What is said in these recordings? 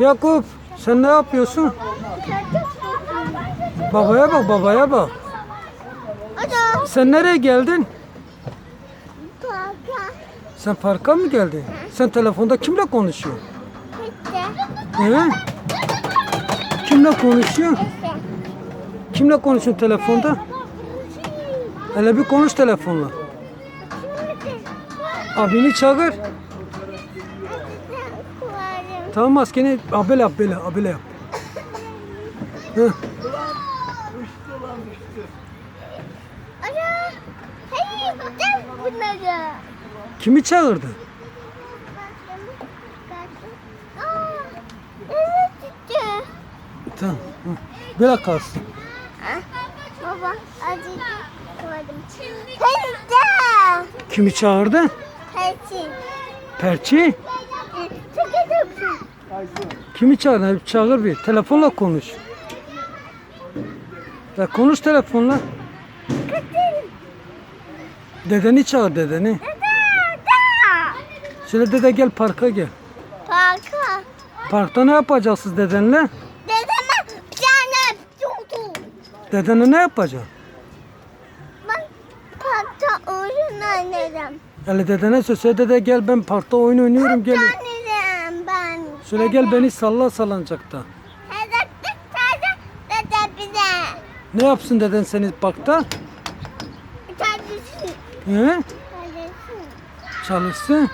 Yakup sen ne yapıyorsun? Babaya bak babaya bak. Sen nereye geldin? Kaka. Sen parka mı geldin? Sen telefonda kimle konuşuyorsun? He? Kimle konuşuyorsun? Kimle konuşuyorsun telefonda? Hele bir konuş telefonla. Abini çağır. Tamam maskeni abele yap böyle yap. Heh. Ada. Hey, gel bunları. Kimi çağırdı? Aa, evet gitti. Tamam. hı. Böyle kalsın. Baba, acıdı. Koydum. Teyze. Kimi çağırdı? Teyze. Perçi. Kimi çağırdı? Çağır bir. Telefonla konuş. Ya konuş telefonla. Dedeni çağır dedeni. Şöyle dede gel parka gel. Parka. Parkta ne yapacaksınız dedenle? Dedeme bir tane tuttu. Dedene ne yapacaksın? Ben parkta oyun oynadım. Hele dedene söyle dede gel ben parkta oyun oynuyorum gel. Ben. Şöyle gel beni salla salıncakta. Ne yapsın deden seni parkta? Teyzesi. He? Çalışsın.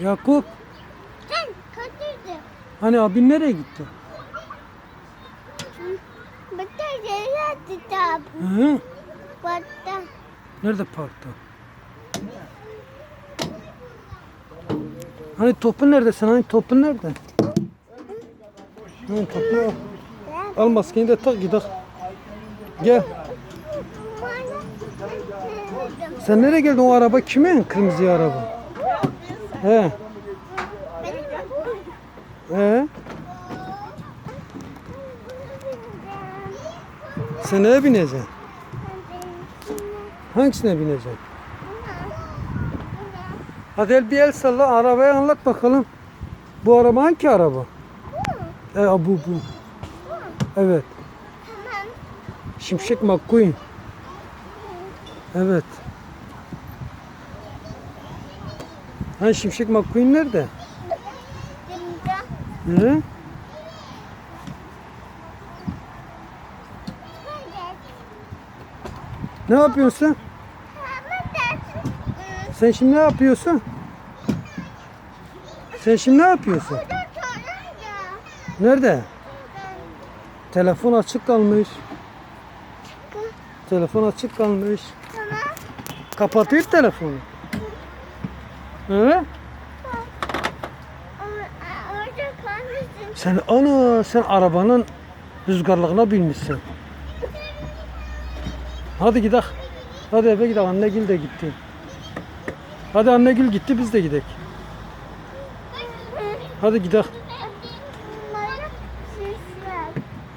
Yakup Sen kaçırdın. hani abin nereye gitti? Bir tane yattı tabi. Hı? Nerede parkta? Hani topun nerede? Sen hani topun nerede? Hani topu al. Al maskeni de tak gidelim. Gel. Sen nereye geldin? O araba kimin? Kırmızı araba. He. He. Sen neye bineceksin? Hangisine bineceksin? Hadi el bir el salla arabayı anlat bakalım. Bu araba hangi araba? E, bu bu. Evet. Şimşek McQueen. Evet. Ha Şimşek McQueen nerede? Hı? Ne yapıyorsun? Sen şimdi ne yapıyorsun? Sen şimdi ne yapıyorsun? Nerede? Telefon açık kalmış. Telefon açık kalmış. Kapatıyor telefonu. Hı? Sen ana sen arabanın rüzgarlığına binmişsin. Hadi gidelim. Hadi eve gidelim. Annegil de gitti. Hadi Annegil gitti biz de gidelim. Hadi gidelim.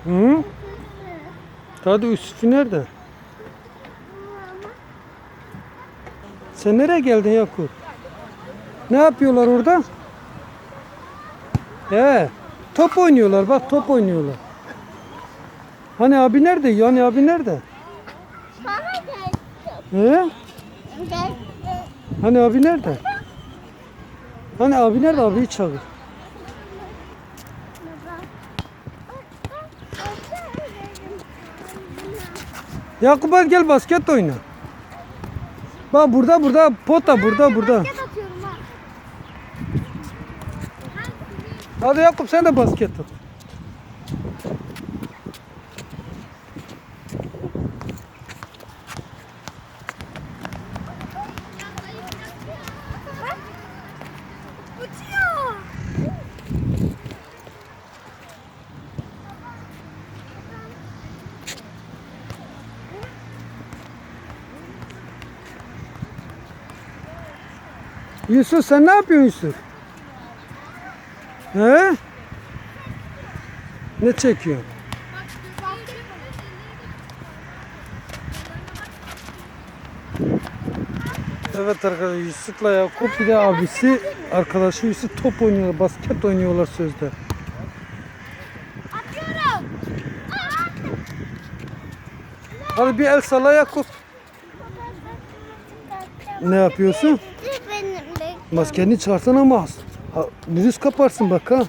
Hı? Hadi Yusuf'u nerede? Sen nereye geldin Yakup? Ne yapıyorlar orada? He, top oynuyorlar bak top oynuyorlar. Hani abi nerede? Yani abi nerede? He? Hani abi nerede? Hani abi nerede? Abiyi çağır. Yakup hadi gel basket oyna. Bak burada burada pota burada burada. Hadi Yakup sen de basket at. Yusuf sen ne yapıyorsun Yusuf? He? Ne çekiyorsun? Evet arkadaşlar Yusuf'la Yakup bir de abisi arkadaşı Yusuf top oynuyorlar, basket oynuyorlar sözde. Hadi bir el salla Yakup. Ne yapıyorsun? Maskeni çıkarsan ama ha, virüs kaparsın bak ha. Baba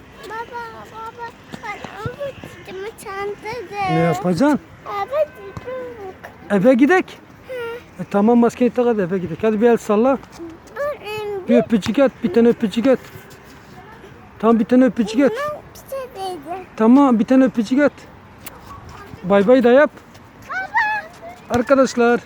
baba. Ben avuçlumu çantada. Ne yapacaksın? Evet. Eve gidek. E, tamam maskeni tak hadi eve gidek. Hadi bir el salla. Bir öpücük et. Bir tane öpücük et. Tamam bir tane öpücük et. bir şey. Tamam bir tane öpücük et. Bay bay da yap. Baba. Arkadaşlar